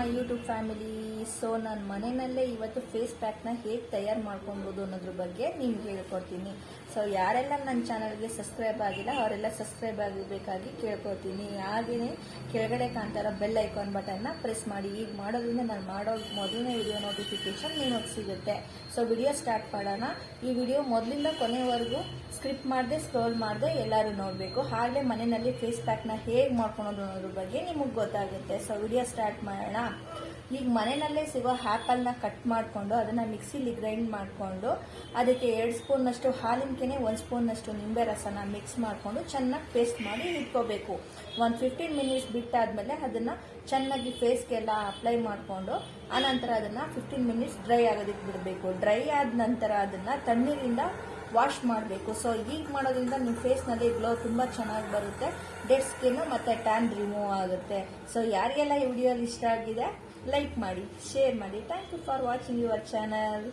My YouTube family, so ನಾನು ಮನೆಯಲ್ಲೇ ಇವತ್ತು ಫೇಸ್ ಪ್ಯಾಕ್ನ ಹೇಗೆ ತಯಾರು ಮಾಡ್ಕೊಬೋದು ಅನ್ನೋದ್ರ ಬಗ್ಗೆ ನಿಮ್ಗೆ ಹೇಳ್ಕೊಡ್ತೀನಿ. ಸೊ ಯಾರೆಲ್ಲ ನನ್ನ ಚಾನಲ್ಗೆ ಸಬ್ಸ್ಕ್ರೈಬ್ ಆಗಿಲ್ಲ, ಅವರೆಲ್ಲ ಸಬ್ಸ್ಕ್ರೈಬ್ ಆಗಬೇಕಾಗಿ ಕೇಳ್ಕೊತೀನಿ ಹಾಗೆಯೇ ಕೆಳಗಡೆ ಕಾಣ್ತಾರ ಬೆಲ್ ಐಕಾನ್ ಬಟನ್ನ ಪ್ರೆಸ್ ಮಾಡಿ. ಈಗ ಮಾಡೋದ್ರಿಂದ ನಾನು ಮಾಡೋ ಮೊದಲನೇ ವಿಡಿಯೋ ನೋಟಿಫಿಕೇಶನ್ ನಿಮಗೆ ಸಿಗುತ್ತೆ. ಸೊ ವಿಡಿಯೋ ಸ್ಟಾರ್ಟ್ ಮಾಡೋಣ. ಈ ವಿಡಿಯೋ ಮೊದಲಿಂದ ಕೊನೆವರೆಗೂ ಸ್ಕ್ರಿಪ್ಟ್ ಮಾಡದೆ ಸ್ಕ್ರೋಲ್ ಮಾಡದೆ ಎಲ್ಲರೂ ನೋಡಬೇಕು. ಹಾಗೆ ಮನೆಯಲ್ಲಿ ಫೇಸ್ ಪ್ಯಾಕ್ನ ಹೇಗೆ ಮಾಡ್ಕೊಳೋದು ಅನ್ನೋದ್ರ ಬಗ್ಗೆ ನಿಮಗೆ ಗೊತ್ತಾಗುತ್ತೆ. ಸೊ ವಿಡಿಯೋ ಸ್ಟಾರ್ಟ್ ಮಾಡೋಣ. ಈಗ ಮನೆಯಲ್ಲೇ ಸಿಗೋ ಆ್ಯಪಲ್ನ ಕಟ್ ಮಾಡಿಕೊಂಡು ಅದನ್ನು ಮಿಕ್ಸಿಲಿ ಗ್ರೈಂಡ್ ಮಾಡಿಕೊಂಡು ಅದಕ್ಕೆ ಎರಡು ಸ್ಪೂನ್ನಷ್ಟು ಹಾಲಿನ ಕೆನೆ ಒಂದು ಸ್ಪೂನ್ನಷ್ಟು ನಿಂಬೆ ರಸನ ಮಿಕ್ಸ್ ಮಾಡಿಕೊಂಡು ಚೆನ್ನಾಗಿ ಪೇಸ್ಟ್ ಮಾಡಿ ಇಟ್ಕೋಬೇಕು. ಒಂದು ಫಿಫ್ಟೀನ್ ಮಿನಿಟ್ಸ್ ಬಿಟ್ಟಾದಮೇಲೆ ಅದನ್ನು ಚೆನ್ನಾಗಿ ಫೇಸ್ಗೆಲ್ಲ ಅಪ್ಲೈ ಮಾಡಿಕೊಂಡು ಆನಂತರ ಅದನ್ನು ಫಿಫ್ಟೀನ್ ಮಿನಿಟ್ಸ್ ಡ್ರೈ ಆಗೋದಕ್ಕೆ ಬಿಡಬೇಕು. ಡ್ರೈ ಆದ ನಂತರ ಅದನ್ನು ತಣ್ಣೀರಿಂದ ವಾಶ್ ಮಾಡಬೇಕು. ಸೊ ಈಗ ಮಾಡೋದ್ರಿಂದ ನಿಮ್ಮ ಫೇಸ್ನಲ್ಲಿ ಗ್ಲೋ ತುಂಬ ಚೆನ್ನಾಗಿ ಬರುತ್ತೆ. ಡೆಡ್ ಸ್ಕಿನ್ನು ಮತ್ತು ಟ್ಯಾನ್ ರಿಮೂವ್ ಆಗುತ್ತೆ. ಸೊ ಯಾರಿಗೆಲ್ಲ ಈ ವಿಡಿಯೋ ಇಷ್ಟ ಆಗಿದೆ ಲೈಕ್ ಮಾಡಿ ಶೇರ್ ಮಾಡಿ. Thank you for watching your channel